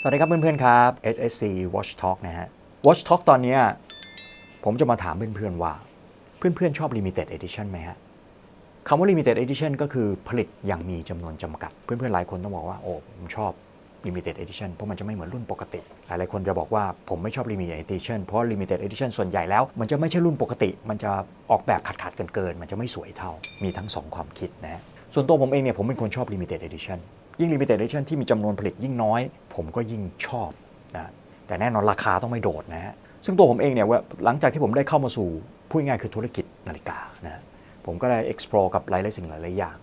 สวัสดีครับเพื่อนๆครับ HSC Watch Talk นะฮะ Watch Talk ตอนนี้ผมจะมาถามเพื่อนๆว่า เพื่อนๆชอบ Limited Edition ไหมฮะคำว่า Limited Edition ก็คือผลิตอย่างมีจำนวนจำกัด เพื่อนๆหลายคนต้องบอกว่า โอ้ผมชอบ Limited Edition เพราะมันจะไม่เหมือนรุ่นปกติ หลายๆคนจะบอกว่าผมไม่ชอบ Limited Edition เพราะ Limited Edition ส่วนใหญ่แล้ว มันจะไม่ใช่รุ่นปกติ มันจะออกแบบขัดๆกันเกินๆมันจะไม่สวยเท่ามีทั้งสองความคิดนะฮะ ส่วนตัวผมเองเนี่ยผมเป็นคนชอบ Limited Edition ยิ่ง Limited Edition ที่มีจำนวนผลิตยิ่งน้อย ผมก็ยิ่งชอบนะแต่แน่นอนราคาต้องไม่โดดนะฮะซึ่งตัวผมเองเนี่ยว่าหลังจากที่ผมได้เข้ามาสู่พูดง่ายคือธุรกิจนาฬิกานะผมก็ได้ explore กับหลายๆสิ่งหลายๆอย่าง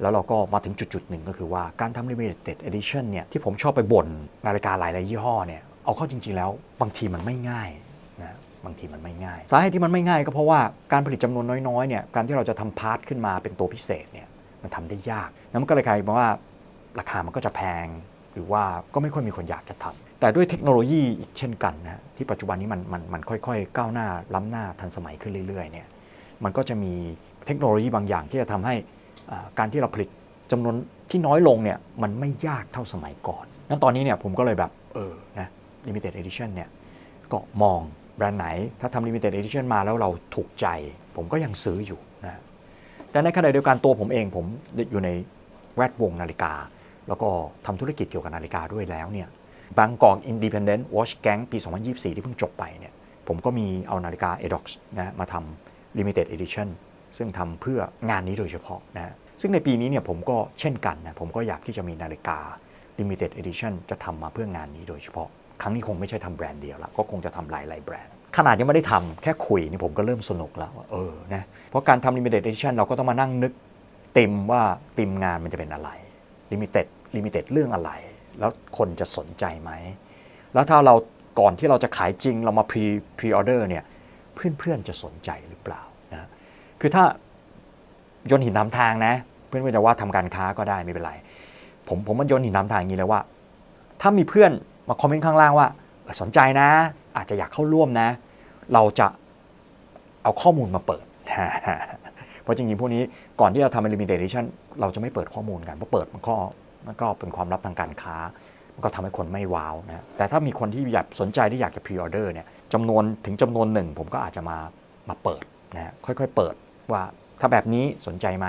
แล้วเราก็มาถึงจุดๆหนึ่งก็คือว่าการทำ limited edition เนี่ยที่ผมชอบไปบ่นนาฬิกาหลายๆยี่ห้อเนี่ยเอาเข้าจริง ๆ แล้วบางทีมันไม่ง่ายนะบางทีมันไม่ง่าย สาเหตุที่มันไม่ง่ายก็เพราะว่าการผลิตจำนวนน้อยๆเนี่ยการที่เราจะทำพาร์ทขึ้นมาเป็นตัวพิเศษเนี่ย มันทำได้ยากแล้วมันก็เลยกลายเป็นว่าราคามันก็จะแพง หรือว่าก็ไม่ค่อยมีคนอยากจะทำแต่ด้วยเทคโนโลยีอีกเช่นกันนะที่ปัจจุบันนี้มันมันมันค่อยๆ ก้าวหน้าล้ำหน้าทันสมัยขึ้นเรื่อยๆเนี่ยมันก็จะมีเทคโนโลยีบางอย่างที่จะทำให้การที่เราผลิตจำนวนที่น้อยลงเนี่ยมันไม่ยากเท่าสมัยก่อนนั้นตอนนี้เนี่ยผมก็เลยแบบเออนะ limited edition เนี่ยก็มองแบรนด์ไหน ถ้าทำ limited edition มาแล้วเราถูกใจ ผมก็ยังซื้ออยู่นะ แต่ในขณะเดียวกันตัวผมเองผมอยู่ในแวดวงนาฬิกา แล้วก็ทำธุรกิจเกี่ยวกับนาฬิกาด้วยแล้วเนี่ยบางกอก Independent Watch Gang ปี 2024 ที่เพิ่งจบไปเนี่ยผมก็มีเอานาฬิกา Edox นะมาทำ limited edition ซึ่งทำเพื่องานนี้โดยเฉพาะนะซึ่งในปีนี้เนี่ยผมก็เช่นกันนะผมก็อยากที่จะมีนาฬิกา limited edition จะทำมาเพื่องานนี้โดยเฉพาะ ครั้งนี้คงไม่ใช่ทำแบรนด์เดียวละก็คงจะทำหลายๆแบรนด์ ขนาดยังไม่ได้ทำแค่คุยนี่ผมก็เริ่มสนุกแล้วว่าเออนะเพราะการทำ limited edition เราก็ต้องมานั่งนึกติมว่าติมงานมันจะเป็นอะไร limited limited เรื่องอะไร แล้วคนจะสนใจไหม แล้วถ้าเราก่อนที่เราจะขายจริงเรามา pre pre order เนี่ยเพื่อนๆจะสนใจหรือเปล่านะคือถ้าโยนหินน้ำทางนะ เพื่อนๆจะว่าทำการค้าก็ได้ไม่เป็นไร ผมผมมันโยนหินน้ำทางอย่างนี้เลยว่า ถ้ามีเพื่อนมาคอมเมนต์ข้างล่างว่าสนใจนะ อาจจะอยากเข้าร่วมนะ เราจะเอาข้อมูลมาเปิด เพราะจริงๆ พวกนี้ก่อนที่เราทำ limited edition เราจะไม่เปิดข้อมูลกันเพราะเปิดมันก็มันก็เป็นความลับทางการค้า มันก็ทำให้คนไม่ว้าวนะแต่ถ้ามีคนที่อยากสนใจที่อยากจะ pre order เนี่ยจำนวนถึงจำนวนหนึ่ง ผมก็อาจจะมามาเปิดนะค่อยๆเปิดว่าถ้าแบบนี้สนใจไหม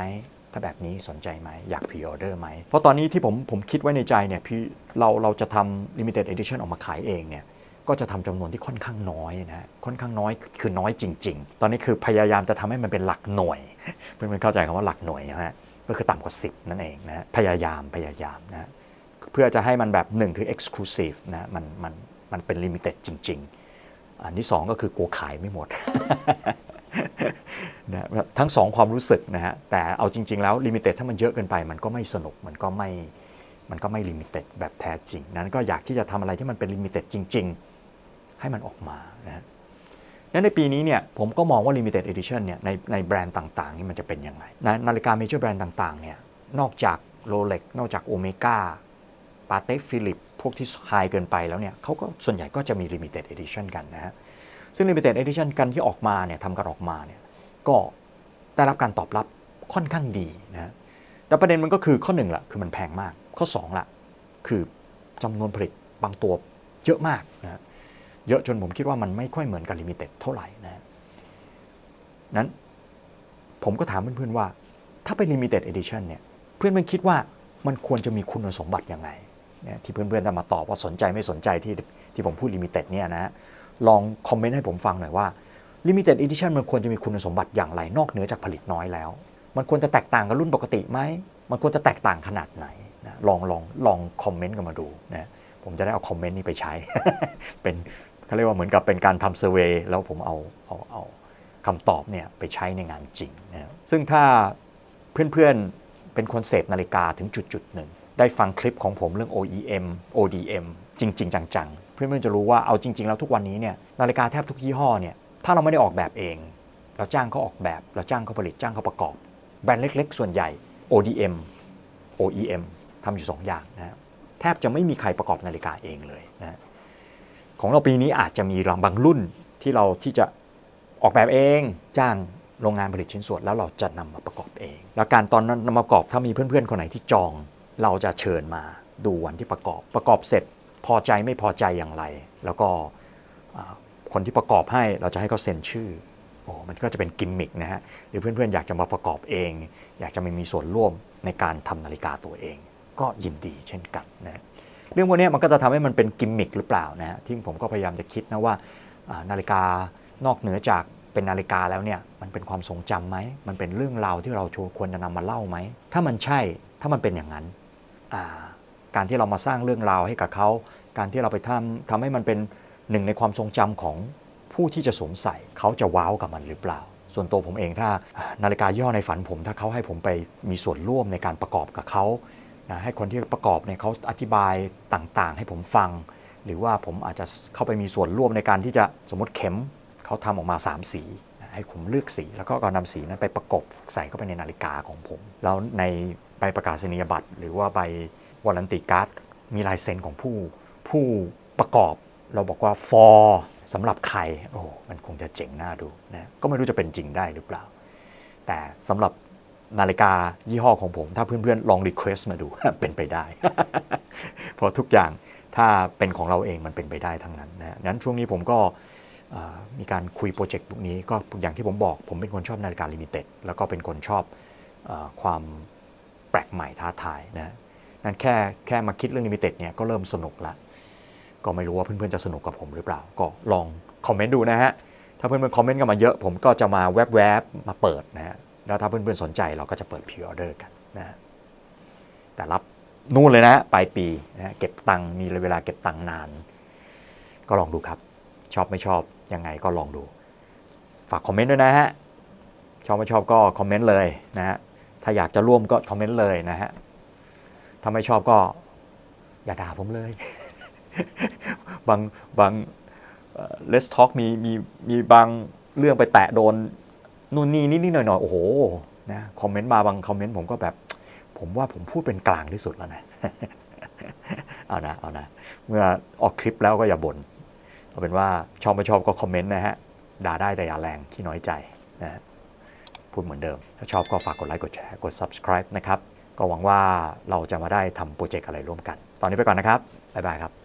ถ้าแบบนี้สนใจไหมอยาก pre order ไหมเพราะตอนนี้ที่ผมผมคิดไว้ในใจเนี่ยพี่เราเราจะทำ limited edition ออกมาขายเองเนี่ย ก็จะทำจำนวนที่ค่อนข้างน้อยนะฮะค่อนข้างน้อยคือน้อยจริง ๆ ตอนนี้คือพยายามจะทำให้มันเป็นหลักหน่วยเพื่อนๆเข้าใจคำว่าหลักหน่วยนะฮะก็คือต่ำกว่า 10 นั่นเองนะฮะพยายามพยายามนะฮะเพื่อจะให้มันแบบ1คือ exclusive นะมันมันมันเป็น limited จริง ๆ อันที่2ก็คือกลัวขายไม่หมดนะทั้งสองความรู้สึกนะฮะแต่เอาจริง ๆ แล้ว limited ถ้ามันเยอะเกินไปมันก็ไม่สนุกมันก็ไม่มันก็ไม่ limited แบบแท้จริง นั้นก็อยากที่จะทำอะไรที่มันเป็น limited จริง ๆ ให้มันออกมานะฮะนั้นในปีนี้เนี่ยผมก็มองว่า limited edition เนี่ยในในแบรนด์ต่างๆนี่มันจะเป็นยังไงนาฬิกา major แบรนด์ต่างๆเนี่ยนอกจาก Rolex นอกจาก Omega ปาเต้ฟิลิปพวกที่ไฮเกินไปแล้วเนี่ยเขาก็ส่วนใหญ่ก็จะมี limited edition กันนะฮะซึ่ง limited edition กันที่ออกมาเนี่ยทำกันออกมาเนี่ยก็ได้รับการตอบรับค่อนข้างดีนะแต่ประเด็นมันก็คือข้อหนึ่งละคือมันแพงมาก ข้อสองละคือจำนวนผลิตบางตัวเยอะมากนะ เยอะจนผมคิดว่ามันไม่ค่อยเหมือนกับ limited เท่าไหร่นะนั้นผมก็ถามเพื่อนๆว่า ถ้าเป็น limited edition เนี่ยเพื่อนมันคิดว่ามันควรจะมีคุณสมบัติยังไงเนี่ยที่เพื่อนๆจะมาตอบว่าสนใจไม่สนใจที่ที่ผมพูด limited เนี่ยนะลองคอมเมนต์ให้ผมฟังหน่อยว่า limited edition มันควรจะมีคุณสมบัติอย่างไรนอกเหนือจากผลิตน้อยแล้ว มันควรจะแตกต่างกับรุ่นปกติไหมมันควรจะแตกต่างขนาดไหนนะลองลองลองคอมเมนต์กันมาดูนะผมจะได้เอาคอมเมนต์นี้ไปใช้ เป็น เขาเรียกว่าเหมือนกับเป็นการทำเซอร์เวยแล้วผมเอาเอาเอาคำตอบเนี่ยไปใช้ในงานจริงนะซึ่งถ้าเพื่อนๆเป็นคนเสพนาฬิกาถึงจุดจุดหนึ่ง ได้ฟังคลิปของผมเรื่อง OEM ODM จริง ๆ จังๆ เพื่อนๆจะรู้ว่าเอาจริง ๆ แล้วทุกวันนี้เนี่ยนาฬิกาแทบทุกยี่ห้อเนี่ยถ้าเราไม่ได้ออกแบบเอง เราจ้างเขาออกแบบ เราจ้างเขาผลิตจ้างเขาประกอบ แบรนด์เล็ก ๆ ส่วนใหญ่ ODM OEM ทำอยู่ 2 อย่างนะแทบจะไม่มีใครประกอบนาฬิกาเองเลยนะ ของเราปีนี้อาจจะมีบางรุ่นที่เราที่จะออกแบบเองจ้างโรงงานผลิตชิ้นส่วนแล้วเราจะนำมาประกอบเอง แล้วการตอนนั้นนำมาประกอบถ้ามีเพื่อนๆ คนไหนที่จอง เราจะเชิญมาดูวันที่ประกอบ ประกอบเสร็จพอใจไม่พอใจอย่างไร แล้วก็คนที่ประกอบให้เราจะให้เขาเซ็นชื่อโอ้มันก็จะเป็นกิมมิคนะฮะหรือเพื่อนๆอยากจะมาประกอบเอง อยากจะมามีส่วนร่วมในการทำนาฬิกาตัวเอง ก็ยินดีเช่นกันนะ เรื่องพวกนี้มันก็จะทำให้มันเป็นกิมมิคหรือเปล่านะที่ผมก็พยายามจะคิดนะว่านาฬิกานอกเหนือจากเป็นนาฬิกาแล้วเนี่ยมันเป็นความทรงจำไหมมันเป็นเรื่องราวที่เราควรจะนำมาเล่าไหมถ้ามันใช่ถ้ามันเป็นอย่างนั้นการที่เรามาสร้างเรื่องราวให้กับเขา การที่เราไปทำทำให้มันเป็นหนึ่งในความทรงจำของผู้ที่จะสวมใส่เขาจะว้าวกับมันหรือเปล่า ส่วนตัวผมเองถ้านาฬิกาย่อในฝันผม ถ้าเขาให้ผมไปมีส่วนร่วมในการประกอบกับเขา นะให้คนที่ประกอบเนี่ยเขาอธิบายต่างๆ ให้ผมฟัง หรือว่าผมอาจจะเข้าไปมีส่วนร่วมในการที่จะสมมติเข็มเขาทำออกมา 3 สีให้ผมเลือกสีแล้วก็เอานำสีนั้นไปประกบใส่เข้าไปในนาฬิกาของผม แล้วในใบประกาศนียบัตร หรือว่าใบวอลันติการ์ดมีลายเซ็นของผู้ผู้ประกอบเราบอกว่า for สำหรับใครโอ้มันคงจะเจ๋งน่าดูนะก็ไม่รู้จะเป็นจริงได้หรือเปล่า แต่สำหรับ นาฬิกายี่ห้อของผม ถ้าเพื่อนๆ ลองรีเควสต์มาดูเป็นไปได้ เพราะทุกอย่างถ้าเป็นของเราเองมันเป็นไปได้ทั้งนั้นนะนั้นช่วงนี้ผมก็มีการคุยโปรเจกต์พวกนี้ก็อย่างที่ผมบอก ผมเป็นคนชอบนาฬิกาลิมิเต็ดแล้วก็เป็นคนชอบอความแปลกใหม่ท้าทายนะนั้นแค่แค่มาคิดเรื่องลิมิเต็ดเนี่ยก็เริ่มสนุกละก็ไม่รู้ว่าเพื่อนๆจะสนุกกับผมหรือเปล่า ก็ลองคอมเมนต์ดูนะฮะ ถ้าเพื่อนๆคอมเมนต์กันมาเยอะ ผมก็จะมาแวบๆมาเปิดนะฮะ แล้วถ้าเพื่อนๆสนใจเราก็จะเปิดพรีออเดอร์กันนะฮะแต่รับนู่นเลยนะปลายปีนะฮะเก็บตังค์มีเวลาเก็บตังค์นาน ก็ลองดูครับ ชอบไม่ชอบยังไงก็ลองดู ฝากคอมเมนต์ด้วยนะฮะชอบไม่ชอบก็คอมเมนต์เลยนะฮะถ้าอยากจะร่วมก็คอมเมนต์เลยนะฮะถ้าไม่ชอบก็อย่าด่าผมเลย บางบางเลสท็อกมีมีมีบางเรื่องไปแตะโดน นู่นนี่นิดๆหน่อยๆโอ้โหนะคอมเมนต์มาบางคอมเมนต์ผมก็แบบ ผมว่าผมพูดเป็นกลางที่สุดแล้วนะเอานะเอานะเมื่อออกคลิปแล้วก็อย่าบน่นเอาเป็นว่าชอบไม่ชอบก็คอมเมนต์นะฮะด่าได้แต่อย่าแรงที่น้อยใจนะฮะพูดเหมือนเดิม ถ้าชอบก็ฝากกดไลค์กดแชร์กด subscribe นะครับ ก็หวังว่าเราจะมาได้ทำโปรเจกต์อะไรร่วมกัน ตอนนี้ไปก่อนนะครับ บ๊ายบายครับ